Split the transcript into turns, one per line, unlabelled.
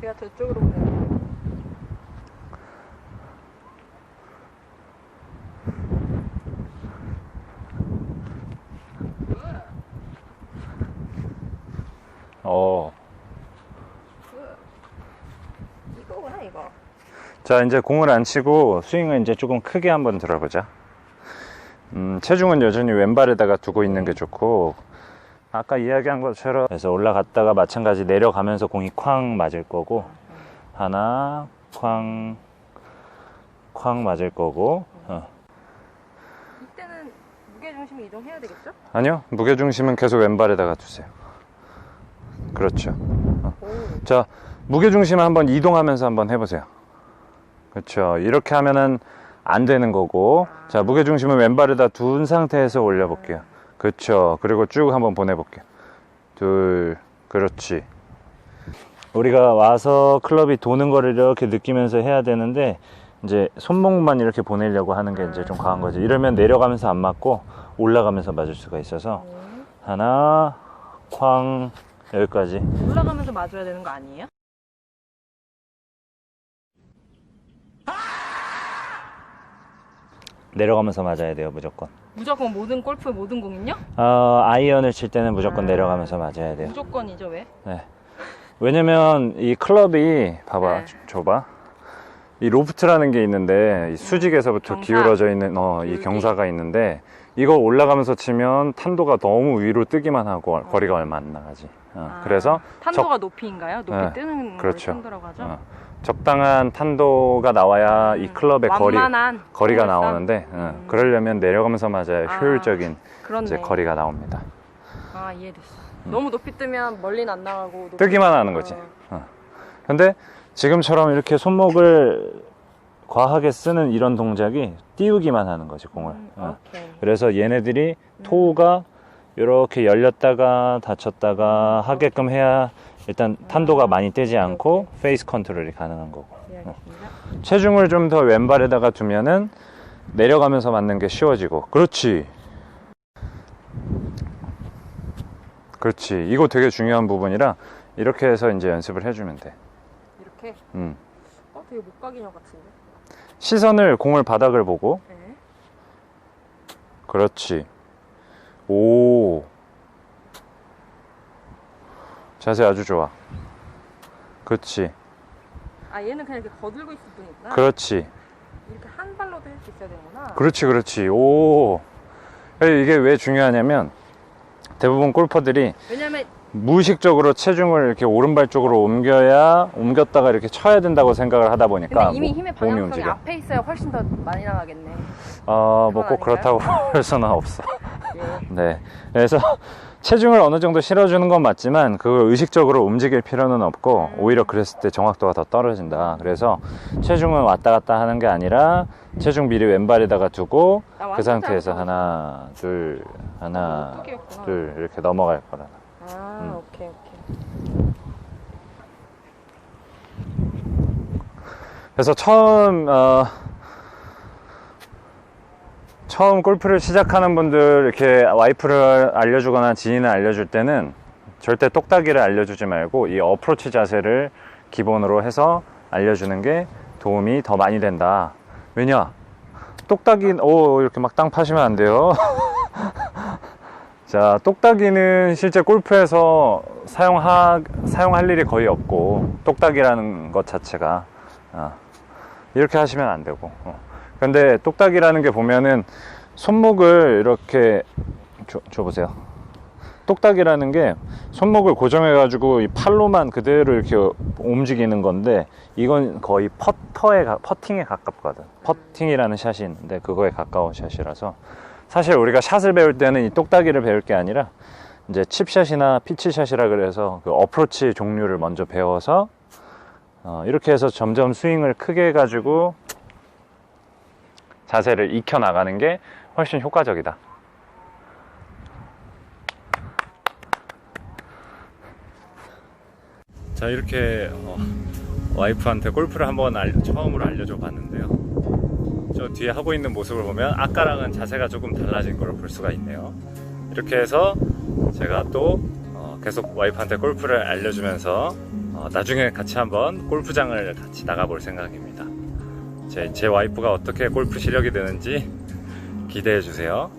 제가 저쪽으로 보내요.
어.
이거구나 이거.
자, 이제 공을 안 치고 스윙을 이제 조금 크게 한번 들어보자. 음, 체중은 여전히 왼발에다가 두고 있는 게 좋고, 아까 이야기한 것처럼, 그래서 올라갔다가 마찬가지 내려가면서 공이 쾅 맞을 거고, 하나, 쾅, 쾅 맞을 거고, 어.
이때는 무게 중심이 이동해야 되겠죠?
아니요, 무게 중심은 계속 왼발에다가 두세요. 그렇죠.
오.
자, 무게 중심을 한번 이동하면서 한번 해보세요. 그렇죠. 이렇게 하면은 안 되는 거고. 자, 무게 중심을 왼발에다 둔 상태에서 올려볼게요. 그렇죠. 그리고 쭉 한번 보내볼게요. 둘, 그렇지. 우리가 와서 클럽이 도는 거를 이렇게 느끼면서 해야 되는데, 이제 손목만 이렇게 보내려고 하는 게 이제 좀 과한 거지. 이러면 내려가면서 안 맞고 올라가면서 맞을 수가 있어서.
네.
하나, 쾅, 여기까지.
올라가면서 맞아야 되는 거 아니에요?
내려가면서 맞아야 돼요, 무조건.
무조건 모든 골프 모든 공은요?
어, 아이언을 칠 때는 무조건
아.
내려가면서 맞아야 돼요.
무조건이죠 왜?
네. 왜냐면 이 클럽이 봐봐,
네.
줘- 줘봐. 이 로프트라는 게 있는데 이 수직에서부터
경사.
기울어져 있는 어, 이. 경사가 있는데 이거 올라가면서 치면 탄도가 너무 위로 뜨기만 하고 거리가 얼마 안 나가지. 어,
아,
그래서
탄도가 높이인가요? 높이
네,
뜨는
그렇죠.
걸 하죠?
어, 적당한 탄도가 나와야 이
음,
클럽의 거리 거리가? 나오는데 어,
음.
그러려면 내려가면서 맞아야
아,
효율적인. 이제 거리가 나옵니다.
아 이해됐어. 너무 높이 뜨면 멀리는 안 나가고
뜨기만 하는 거지.
어.
근데 지금처럼 이렇게 손목을 과하게 쓰는 이런 동작이 띄우기만 하는 거지 공을.
음,
어. 그래서 얘네들이 토우가 이렇게 열렸다가 닫혔다가 하게끔 해야 일단 탄도가 많이 떼지 않고 페이스 컨트롤이 가능한 거고.
네, 알겠습니다.
체중을 좀 더 왼발에다가 두면은 내려가면서 맞는 게 쉬워지고. 그렇지. 그렇지. 이거 되게 중요한 부분이라 이렇게 해서 이제 연습을 해주면 돼.
이렇게
음.
어 되게 목각인형 같은데.
시선을 공을 바닥을 보고
네.
그렇지 오 자세 아주 좋아 그렇지
아 얘는 그냥 이렇게 거들고 있을 뿐이구나.
그렇지
이렇게 한 발로도 할 수 있어야 되는구나.
그렇지 그렇지 오 이게 왜 중요하냐면 대부분 골퍼들이
왜냐면
무의식적으로 체중을 이렇게 오른발 쪽으로 옮겨야 옮겼다가 이렇게 쳐야 된다고 생각을 하다 보니까
근데 이미
모-
힘의
몸이
방향성이
움직여
앞에 있어야 훨씬 더 많이 나가겠네.
어, 뭐
그건
꼭 그렇다고 할 수는 없어
예.
네. 그래서 체중을 어느 정도 실어주는 건 맞지만 그걸 의식적으로 움직일 필요는 없고
음.
오히려 그랬을 때 정확도가 더 떨어진다. 그래서 체중은 왔다 갔다 하는 게 아니라 체중 미리 왼발에다가 두고 나그 상태에서 하나, 둘, 하나,
못 뛰겠구나.
둘 이렇게 넘어갈 거라.
아
음.
오케이 오케이.
그래서 처음 어, 처음 골프를 시작하는 분들 이렇게 와이프를 알려주거나 지인을 알려줄 때는 절대 똑딱이를 알려주지 말고 이 어프로치 자세를 기본으로 해서 알려주는 게 도움이 더 많이 된다. 왜냐? 똑딱이 오 이렇게 막 땅 파시면 안 돼요. 자, 똑딱이는 실제 골프에서 사용하, 사용할 일이 거의 없고, 똑딱이라는 것 자체가, 어, 이렇게 하시면 안 되고. 어. 근데 똑딱이라는 게 보면은 손목을 이렇게, 줘, 줘보세요. 똑딱이라는 게 손목을 고정해 가지고 이 팔로만 그대로 이렇게 움직이는 건데, 이건 거의 퍼터에, 가- 퍼팅에 가깝거든. 퍼팅이라는 샷이 있는데, 그거에 가까운 샷이라서. 사실 우리가 샷을 배울 때는 이 똑딱이를 배울 게 아니라 이제 칩샷이나 피치샷이라 그래서 그 어프로치 종류를 먼저 배워서 어, 이렇게 해서 점점 스윙을 크게 해가지고 자세를 익혀 나가는 게 훨씬 효과적이다. 자 이렇게 어, 와이프한테 골프를 한번 알- 처음으로 알려줘 봤는데요. 저 뒤에 하고 있는 모습을 보면 아까랑은 자세가 조금 달라진 걸 볼 수가 있네요. 이렇게 해서 제가 또 어, 계속 와이프한테 골프를 알려주면서 어, 어, 나중에 같이 한번 골프장을 같이 나가볼 생각입니다. 제, 제 와이프가 어떻게 골프 실력이 되는지 기대해 주세요.